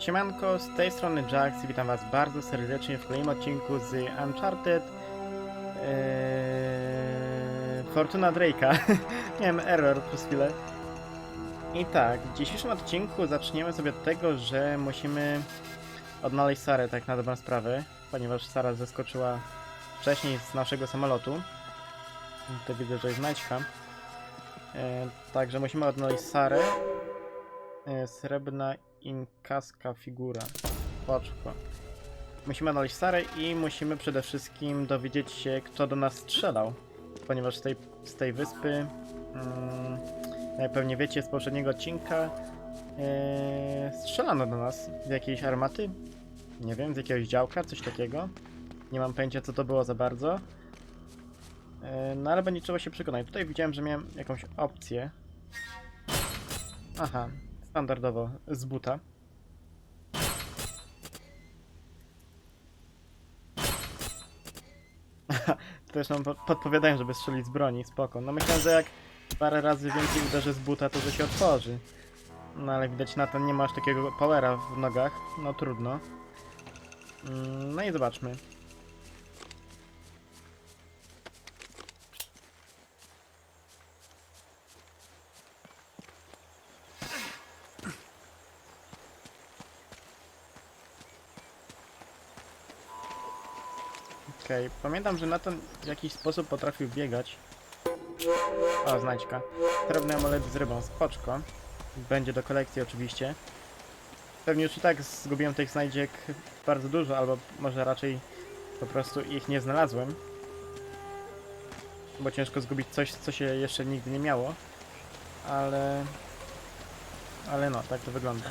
Siemanko, z tej strony Jax i witam was bardzo serdecznie w kolejnym odcinku z Uncharted eee, Fortuna Drake'a. Miałem error przez chwilę. I tak, w dzisiejszym odcinku zaczniemy sobie od tego, że musimy odnaleźć Sarę tak na dobrą sprawę, ponieważ Sara zeskoczyła wcześniej z naszego samolotu. To widzę, że jest Naćka. Eee, także musimy odnaleźć Sarę. Eee, srebrna inkaska figura. Poczko. Musimy odnaleźć Sarę i musimy przede wszystkim dowiedzieć się, kto do nas strzelał. Ponieważ z tej, z tej wyspy, mm, jak pewnie wiecie z poprzedniego odcinka, e, strzelano do nas z jakiejś armaty. Nie wiem, z jakiegoś działka, coś takiego. Nie mam pojęcia, co to było za bardzo. E, no ale będzie trzeba się przekonać. Tutaj widziałem, że miałem jakąś opcję. Aha, standardowo z buta. Też nam po- podpowiadają, żeby strzelić z broni, spoko. No myślę, że jak parę razy więcej uderzy z buta, to że się otworzy. No ale widać na ten nie ma aż takiego powera w nogach, no trudno. Mm, No i zobaczmy. Okej, pamiętam, że Nathan w jakiś sposób potrafił biegać. O, znajdźka. Srebrny amulet z rybą, spoczko. Będzie do kolekcji oczywiście. Pewnie już i tak zgubiłem tych znajdziek bardzo dużo, albo może raczej po prostu ich nie znalazłem. Bo ciężko zgubić coś, co się jeszcze nigdy nie miało. Ale... Ale no, tak to wygląda.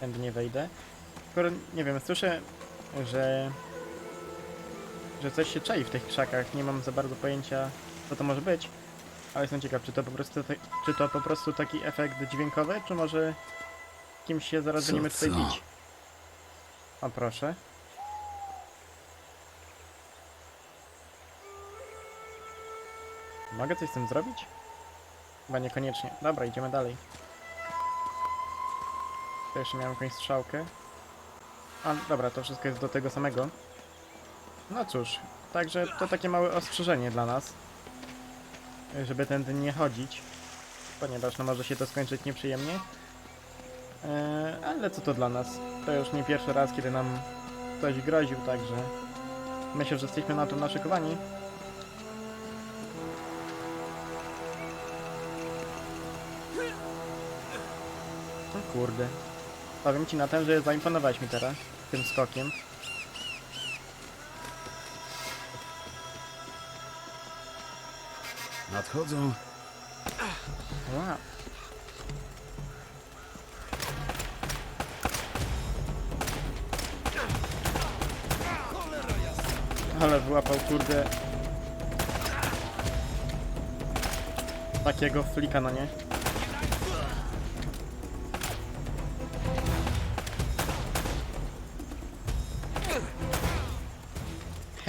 Tędy nie wejdę. Skoro, nie wiem, słyszę, że... że coś się czai w tych krzakach. Nie mam za bardzo pojęcia, co to może być. Ale jestem ciekaw, czy to po prostu, czy to po prostu taki efekt dźwiękowy, czy może kimś się zaraz Co, będziemy tutaj co? bić. O proszę. Mogę coś z tym zrobić? Chyba niekoniecznie. Dobra, idziemy dalej. Jeszcze miałem jakąś strzałkę. A, dobra, to wszystko jest do tego samego. No cóż, także to takie małe ostrzeżenie dla nas. Żeby tędy nie chodzić. Ponieważ no może się to skończyć nieprzyjemnie. Eee, ale co to dla nas? To już nie pierwszy raz, kiedy nam ktoś groził, także... Myślę, że jesteśmy na to naszykowani. O kurde. Powiem ci na ten, że zaimponowałeś mi teraz tym skokiem. Nadchodzą. Wow. Ale wyłapał kurde takiego flika, no nie?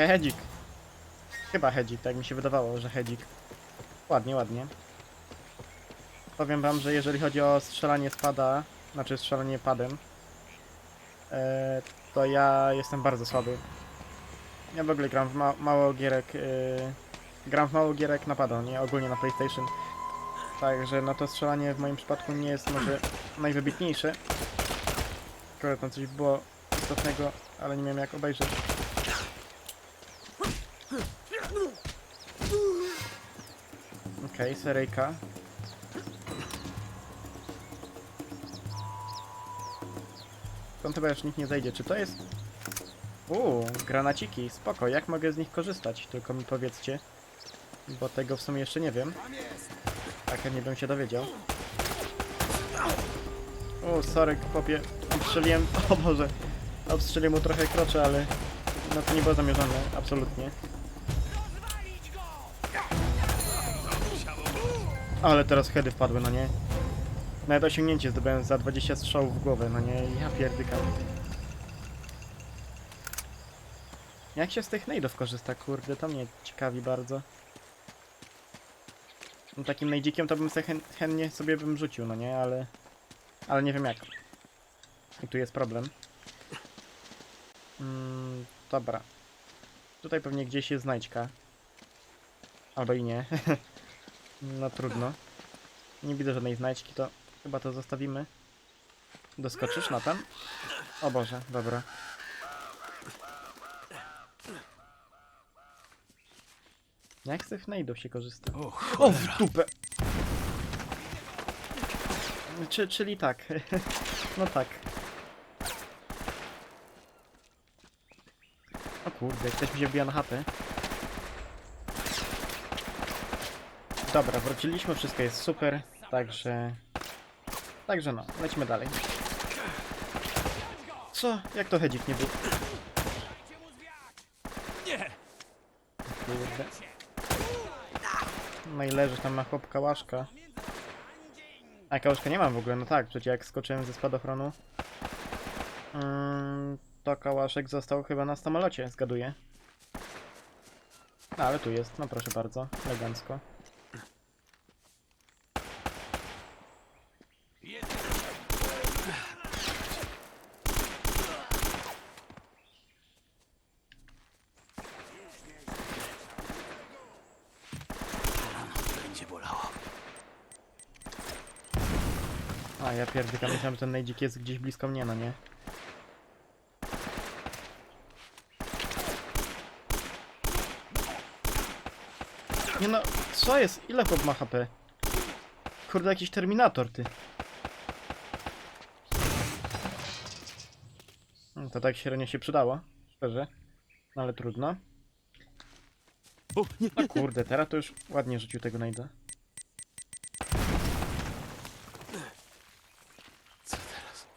Hedzik. Chyba hedzik, tak mi się wydawało, że hedzik. Ładnie, ładnie. Powiem wam, że jeżeli chodzi o strzelanie spada, znaczy strzelanie padem, e, to ja jestem bardzo słaby. Ja w ogóle gram w ma mało gierek, e, gram w mało gierek na pada, nie ogólnie na PlayStation. Także no to strzelanie w moim przypadku nie jest może najwybitniejsze. Akurat tam coś było istotnego, ale nie wiem jak obejrzeć. Okej, seryjka. Stąd chyba już nikt nie zejdzie. Czy to jest... Uuu, granaciki, spoko. Jak mogę z nich korzystać? Tylko mi powiedzcie. Bo tego w sumie jeszcze nie wiem. Tak, nie bym się dowiedział. O, sorry, popie. Obstrzeliłem... O Boże. Obstrzeliłem mu trochę krocze, ale... No to nie było zamierzone, absolutnie. Ale teraz heady wpadły, no nie? Nawet osiągnięcie zdobyłem za 20 strzałów w głowę, no nie, ja pierdykam. Jak się z tych nade'ów korzysta, kurde, to mnie ciekawi bardzo. No, takim najdzikiem to bym se chę chętnie sobie bym rzucił, no nie, ale... Ale nie wiem jak. I tu jest problem. Mm, dobra. Tutaj pewnie gdzieś jest znajdźka. Albo i nie. no trudno. Nie widzę żadnej znajdźki, to chyba to zostawimy. Doskoczysz na ten? O Boże, dobra. Jak z tych nade'ów się korzysta? O, w dupę! Czy, czyli tak. no tak. O kurde, ktoś mi się wbija na chatę. Dobra, wróciliśmy, wszystko jest super, także... Także no, lecimy dalej. Co? Jak to hedzik nie był? Kurde. No i leżysz tam na chłop kałaszka. A kałaszka nie mam w ogóle, no tak, przecież jak skoczyłem ze spadochronu, mm, to kałaszek został chyba na samolocie, zgaduję. No, ale tu jest, no proszę bardzo, elegancko. Będzie bolało. Ja myślałem, że ten najdzik jest gdzieś blisko mnie, no nie? Nie no, co jest? Ile chłop ma HP? Kurde, jakiś Terminator, ty. No, To tak średnio się przydało, szczerze. No, ale trudno. O, nie, No kurde, teraz to już ładnie rzucił tego najda. Co teraz?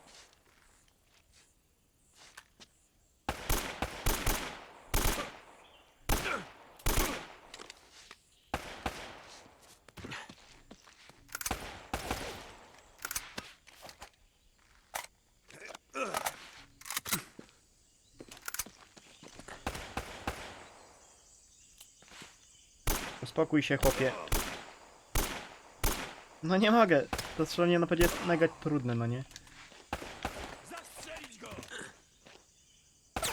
Uspokój się, chłopie. No nie mogę. To strzelanie na będzie mega trudne, no nie?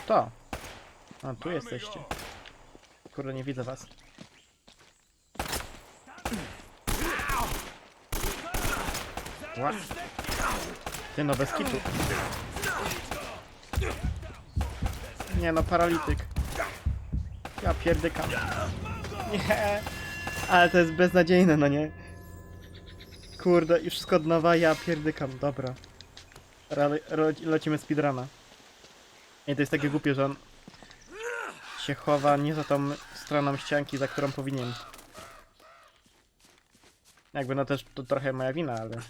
To. A, tu jesteście. Kurde, nie widzę was. Ła. Ty no, bez kitu. Nie no, paralityk. Ja pierdykam. Nie. Ale to jest beznadziejne, no nie? Kurde, już wszystko od nowa, ja pierdykam, dobra. Rale, ro, lecimy speedruna. I to jest takie głupie, że on się chowa nie za tą stroną ścianki, za którą powinien. Jakby no też to trochę moja wina, ale...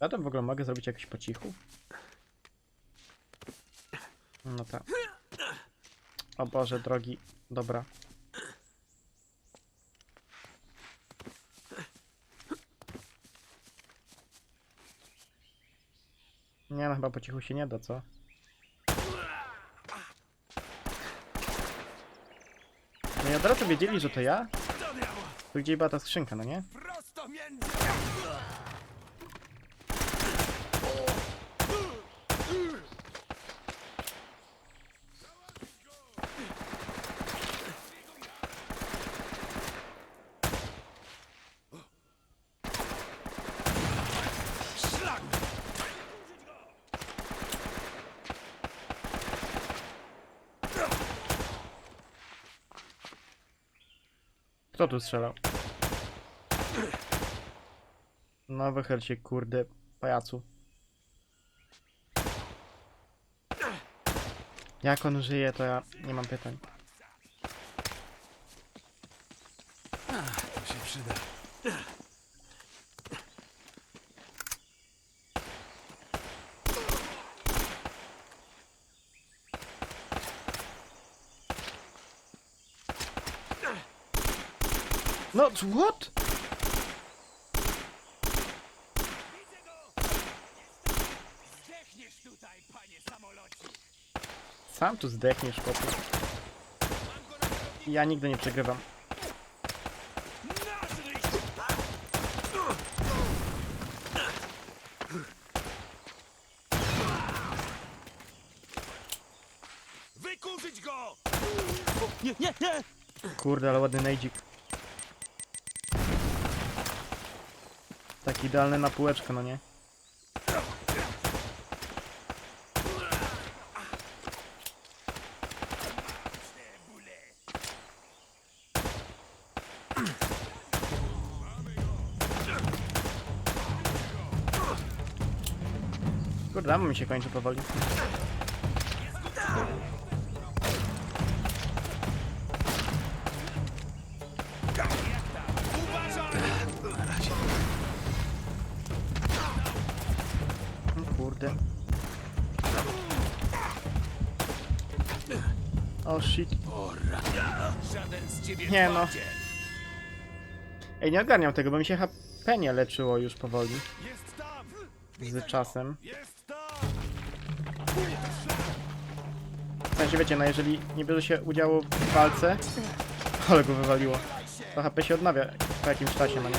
Ja to w ogóle mogę zrobić jakoś po cichu? No tak. O Boże, drogi. Dobra. Nie no, chyba po cichu się nie da, co? No i od razu wiedzieli, że to ja? Tu gdzie była ta skrzynka, no nie? Prosto między... Kto tu strzelał? No wychyl się, kurde, pajacu. Jak on żyje, to ja nie mam pytań. No, what? Sam tu zdechniesz, kopu. Ja nigdy nie przegrywam. Wykurzyć go! Nie, nie, nie! Kurde, ale ładny najdzik. Idealny na półeczkę, no nie? Kurde, mi się kończy powoli. Ciebie Nie no. Ej, nie ogarniam tego, bo mi się HP nie leczyło już powoli. Jest tam! Z czasem. Jest tam! W sensie wiecie, no jeżeli nie bierze się udziału w walce, ale go wywaliło, to HP się odnawia po jakimś czasie, no nie?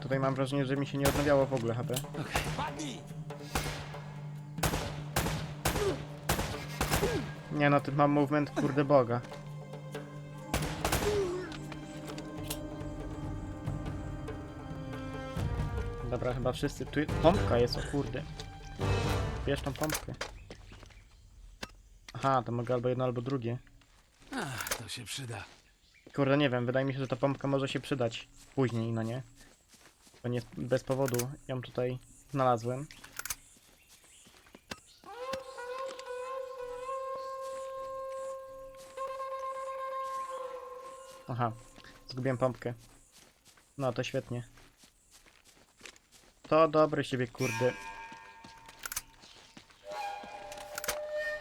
Tutaj mam wrażenie, że mi się nie odnawiało w ogóle HP. Padnij! Nie no, tu mam movement kurde boga. Dobra, chyba wszyscy. Tu pompka jest, o kurde. Bierz tą pompkę. Aha, to mogę albo jedno, albo drugie. Ach, to się przyda. Kurde, nie wiem, wydaje mi się, że ta pompka może się przydać później, no nie? Bo nie bez powodu ją tutaj znalazłem. Aha, zgubiłem pompkę. No, to świetnie. To dobry z ciebie, kurde.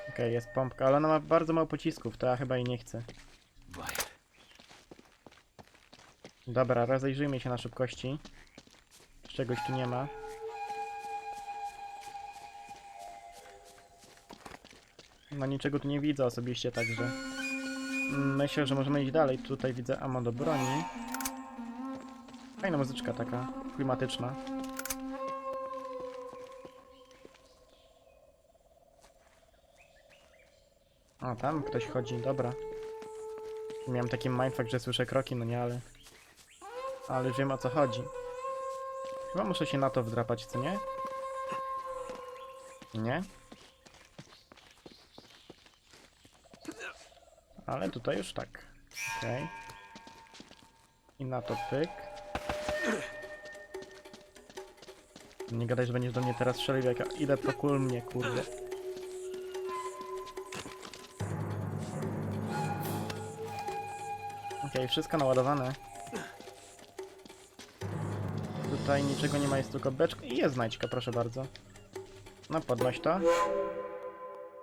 Okej, jest pompka, ale ona ma bardzo mało pocisków, to ja chyba jej nie chcę. Dobra, rozejrzyjmy się na szybkości. Czegoś tu nie ma. No niczego tu nie widzę osobiście, także... Myślę, że możemy iść dalej. Tutaj widzę ammo do broni. Fajna muzyczka taka, klimatyczna. A, tam ktoś chodzi, dobra. Miałem taki mindfuck, że słyszę kroki, no nie, ale... Ale wiem o co chodzi. Chyba muszę się na to wdrapać, co nie? Nie? Ale tutaj już tak. Okej. I na to pyk. Nie gadaj, że będziesz do mnie teraz strzelił, jak ja idę to kul mnie, kurde. Okej, wszystko naładowane. Tutaj niczego nie ma, jest tylko beczka i jest znajdźka, proszę bardzo. No, podnoś to.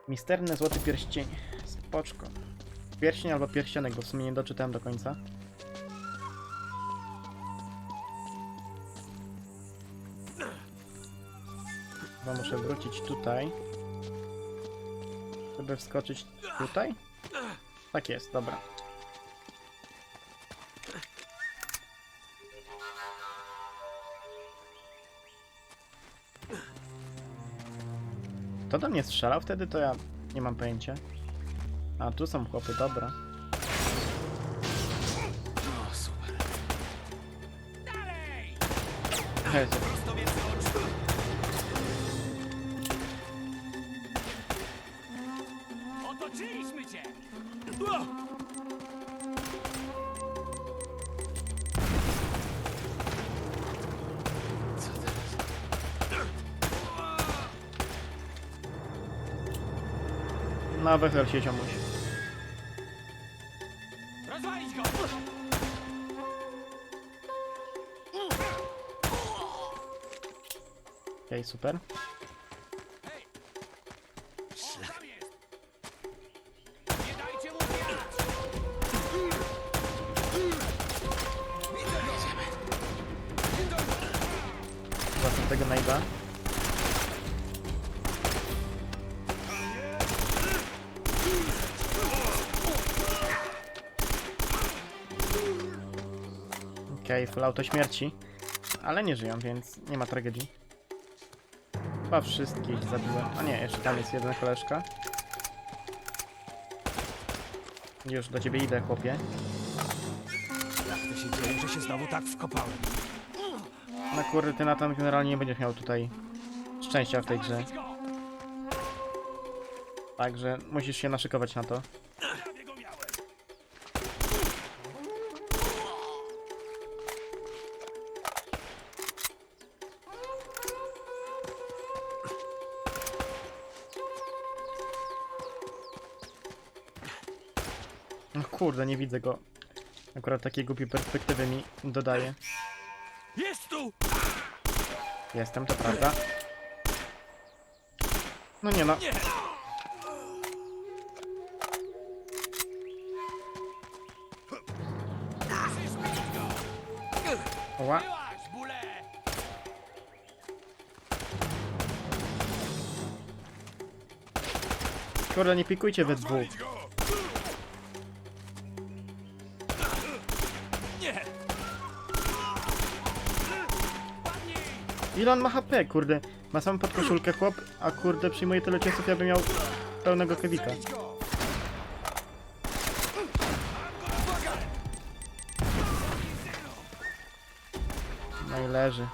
Misterny złoty pierścień. Spoczko. Pierścień albo pierścionek, bo w sumie nie doczytałem do końca. Chyba muszę wrócić tutaj. Żeby wskoczyć tutaj? Tak jest, dobra. Kto do mnie strzelał wtedy, to ja nie mam pojęcia. A, tu są chłopy, dobra. O, super. Jezu. Prostowiece oczu. Otoczyliśmy cię! O! Co teraz? No, wychyl się. super. Właśnie tego najba. Okej, okay, full auto śmierci. Ale nie żyją, więc nie ma tragedii. Chyba wszystkich zabiłem. A nie, jeszcze tam jest jedna koleżka. Już do ciebie idę, chłopie. Jak to się dzieje, że się znowu tak wkopałem? No kurde, ty Nathan generalnie nie będziesz miał tutaj szczęścia w tej grze. Także musisz się naszykować na to. Kurde, nie widzę go. Akurat takiej głupiej perspektywy mi dodaje. Jest tu! Jestem, to prawda. No nie no. Nie! Ła. Byłaś, bule! Kurde, nie pikujcie we dwóch. Ile on ma HP, kurde? Ma samą podkoszulkę chłop, a kurde przyjmuje tyle ciosów, ja bym miał pełnego kewika. No i leży.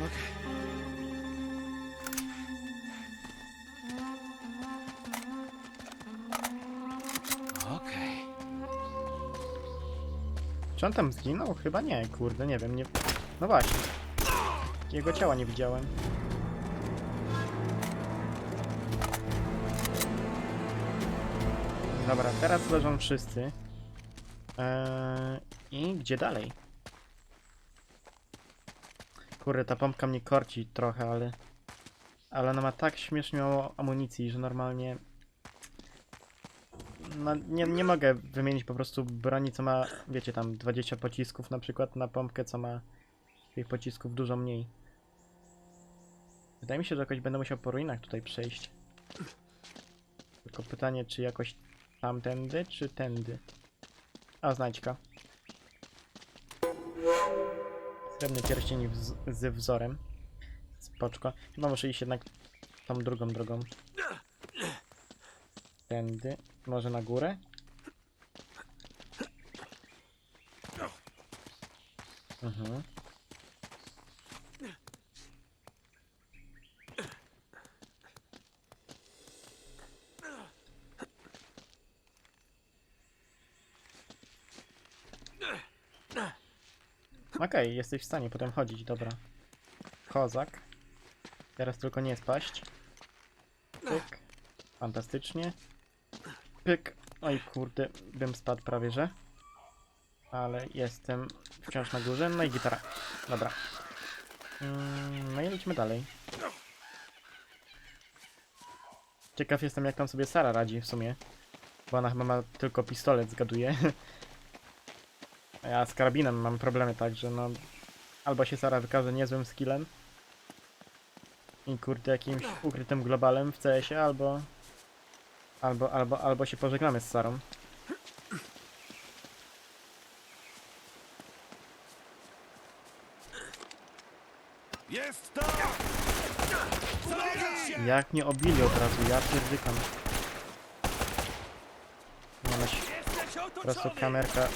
Chłop. Okej. Czy on tam zginął? Chyba nie, kurde, nie wiem, nie... No właśnie. Jego ciała nie widziałem. Dobra, teraz leżą wszyscy. Eee, I gdzie dalej? Kurde, ta pompka mnie korci trochę, ale... Ale ona ma tak śmiesznie mało amunicji, że normalnie... No, nie, nie mogę wymienić po prostu broni, co ma, wiecie, tam 20 pocisków na przykład na pompkę, co ma tych pocisków dużo mniej. Wydaje mi się, że jakoś będę musiał po ruinach tutaj przejść. Tylko pytanie, czy jakoś tamtędy, czy tędy? A, znajdźka. Srebrny pierścień wz z wzorem. Spoczko. Chyba muszę iść jednak tą drugą drogą. Tędy. Może na górę? Mhm. Okej, jesteś w stanie potem chodzić, dobra. Kozak. Teraz tylko nie spaść. Pyk. Fantastycznie. Pyk. Oj kurde, bym spadł prawie, że. Ale jestem wciąż na górze. No i gitara. Dobra. Mm, no i lecimy dalej. Ciekaw jestem jak tam sobie Sara radzi w sumie. Bo ona chyba ma tylko pistolet, zgaduję. Ja z karabinem mam problemy, także no... Albo się Sara wykaże niezłym skillem. I kurde jakimś ukrytym globalem w CS-ie, albo... Albo, albo, albo się pożegnamy z Sarą. Jest to! Jak mnie obili od razu, ja pierdykam. Nie no, Jesteś po prostu kamerka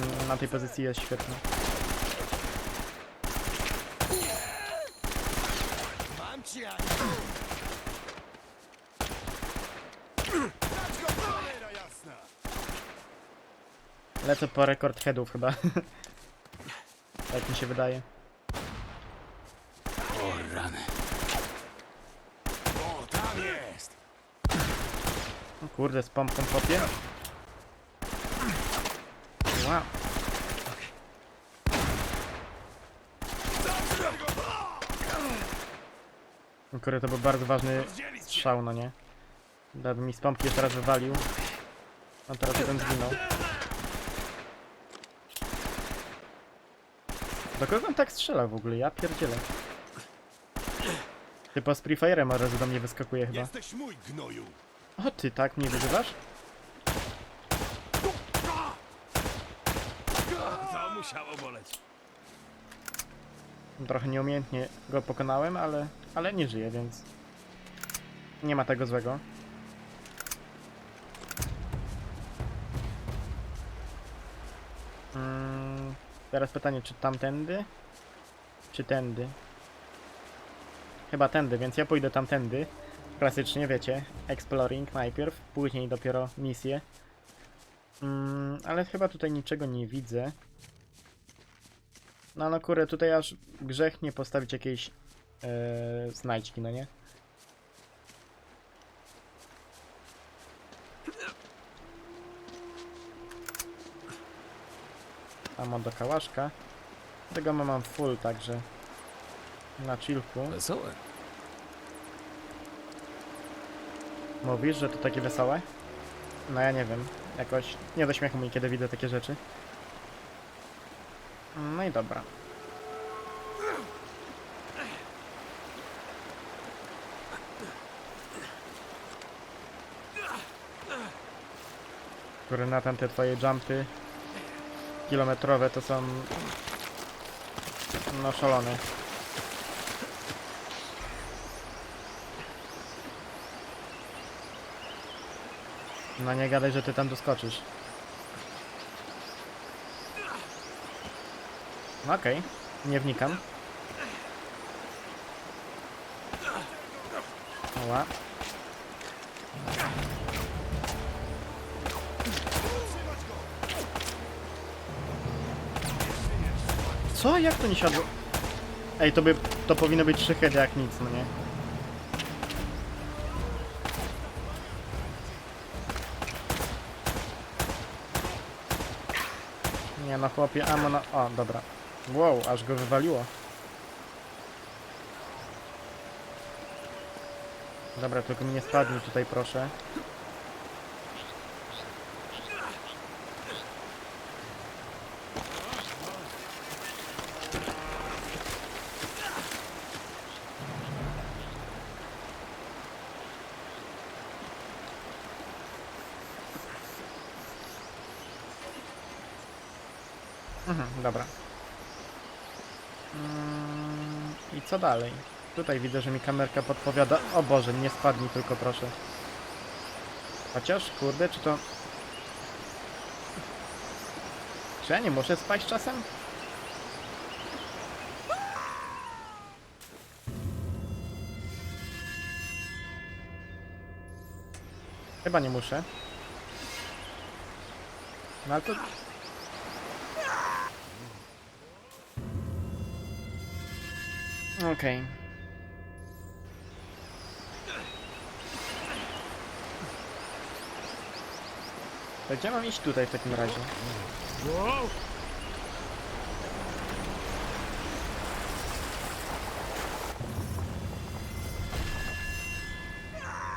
tym, na tej pozycji jest jasna! Lecę po rekord headów chyba. tak mi się wydaje. O rany. O, tam jest! O kurde, z pompką popie. Wow. Kurde, to był bardzo ważny strzał, no nie? Dawid mi z pompki jeszcze raz wywalił. A teraz jeden zginął. Do kogo on tak strzela w ogóle? Ja pierdzielę. Typa z Free Fire'em od razu do mnie wyskakuje chyba. O ty, tak mnie wyzywasz? Musiało boleć. Trochę nieumiejętnie go pokonałem, ale, ale nie żyje, więc nie ma tego złego. Mm, teraz pytanie, czy tamtędy? Czy tędy? Chyba tędy, więc ja pójdę tamtędy. Klasycznie, wiecie, exploring najpierw, później dopiero misje. Mm, ale chyba tutaj niczego nie widzę. No no kurde, tutaj aż grzech nie postawić jakiejś e, znajdźki, no nie? Mam do kałaszka. Tego ma- mam full, także na chillku. Wesołe. Mówisz, że to takie wesołe? No ja nie wiem. Jakoś nie do śmiechu mi, kiedy widzę takie rzeczy. No i dobra. Które na te twoje jumpy kilometrowe to są no szalone. No nie gadaj, że ty tam doskoczysz. No Okej, nie wnikam. Oła. Co? Jak to nie siadło? Ej, to by, to powinno być trzy heady jak nic, no nie? Nie no chłopie, amo na... O, dobra. Wow, aż go wywaliło. Dobra, tylko mi nie spadnij tutaj proszę. Mhm, dobra. Mm, I co dalej? Tutaj widzę, że mi kamerka podpowiada. O Boże, nie spadnij tylko proszę. Chociaż, kurde, czy to... Czy ja nie muszę spaść czasem? Chyba nie muszę. No ale to... Okej. To gdzie mam iść tutaj w takim razie?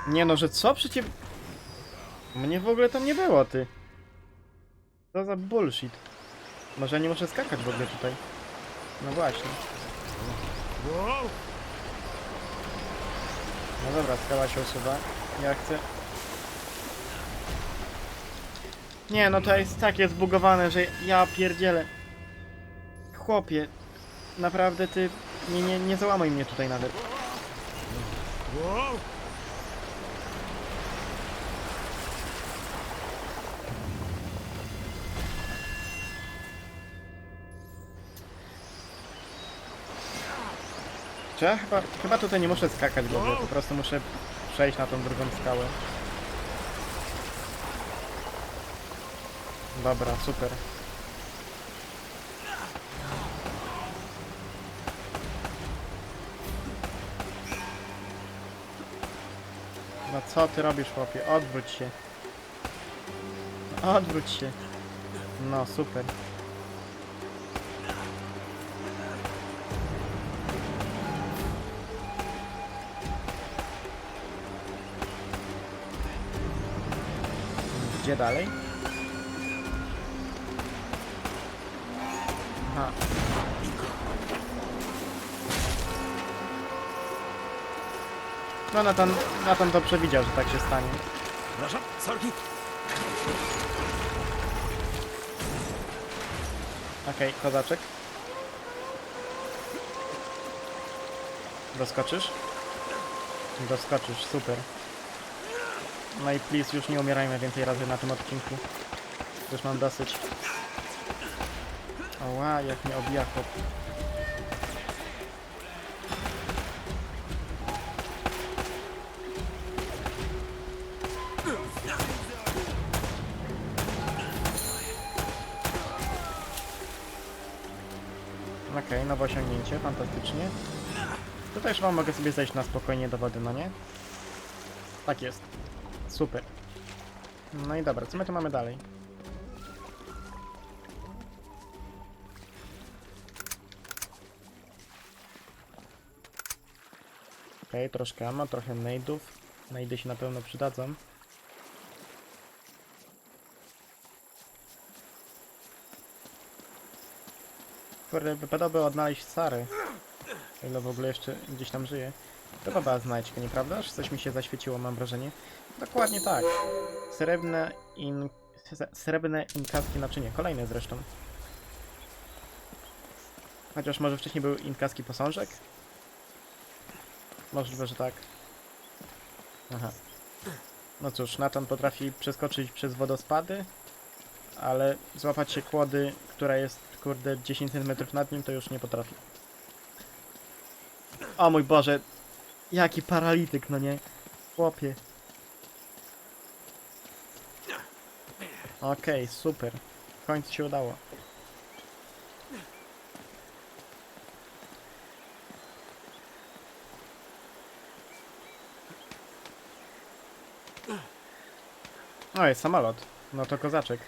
Nie no, że co przecież... Mnie w ogóle tam nie było, ty. Co za bullshit. Może ja nie muszę skakać w ogóle tutaj. No właśnie. No dobra, skała się usuwa. Ja chcę... Nie, no to jest takie zbugowane, że ja pierdzielę. Chłopie, naprawdę ty... Nie, nie, nie załamuj mnie tutaj nawet. Wow! Czy ja chyba, chyba tutaj nie muszę skakać w ogóle, po prostu muszę przejść na tą drugą skałę. Dobra, super. No co ty robisz, chłopie? Odwróć się. Odwróć się. No, super. Gdzie dalej? Aha. No Nathan, Nathan to przewidział, że tak się stanie. Przepraszam, sorki. Okej, kozaczek. Doskoczysz? Doskoczysz, super. No i please, już nie umierajmy więcej razy na tym odcinku. Już mam dosyć. Oła, jak mnie obija chłop. Okej, nowe osiągnięcie, fantastycznie. Tutaj już wam mogę sobie zejść na spokojnie do wody, no nie? Tak jest. Super. No i dobra, co my tu mamy dalej? Okej, troszkę ammo, trochę nade'ów. Nade się na pewno przydadzą. Kurde, wypadałoby odnaleźć Sarę. O ile w ogóle jeszcze gdzieś tam żyje. To chyba znajdźka, nieprawdaż? Coś mi się zaświeciło, mam wrażenie. Dokładnie tak. Srebrne in... Srebrne inkaskie naczynie. Kolejne zresztą. Chociaż może wcześniej był inkaski posążek? Możliwe, że tak. Aha. No cóż, Nathan potrafi przeskoczyć przez wodospady, ale złapać się kłody, która jest, kurde, 10 cm nad nim, to już nie potrafi. O mój Boże, jaki paralityk, no nie? Chłopie. Okej, super. W końcu się udało. O, jest samolot. No to kozaczek.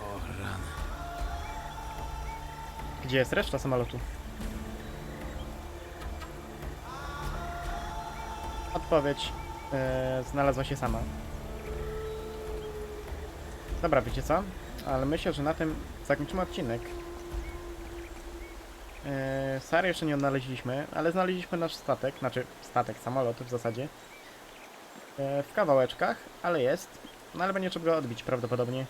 O rany. Gdzie jest reszta samolotu? Odpowiedź e, znalazła się sama. Dobra, wiecie co? Ale myślę, że na tym zakończymy odcinek. E, Sary jeszcze nie odnaleźliśmy, ale znaleźliśmy nasz statek, znaczy statek, samolot w zasadzie. E, w kawałeczkach, ale jest. No ale będzie trzeba go odbić prawdopodobnie.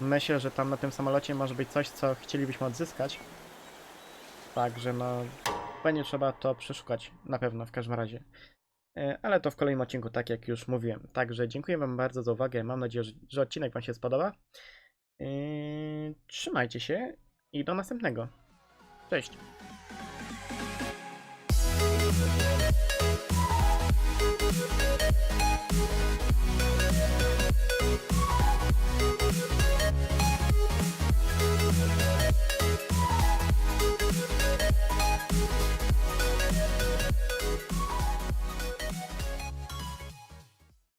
Myślę, że tam na tym samolocie może być coś, co chcielibyśmy odzyskać. Także no, będzie trzeba to przeszukać na pewno w każdym razie. E, ale to w kolejnym odcinku, tak jak już mówiłem. Także dziękuję Wam bardzo za uwagę. Mam nadzieję, że odcinek Wam się spodoba. E, trzymajcie się i do następnego. Cześć!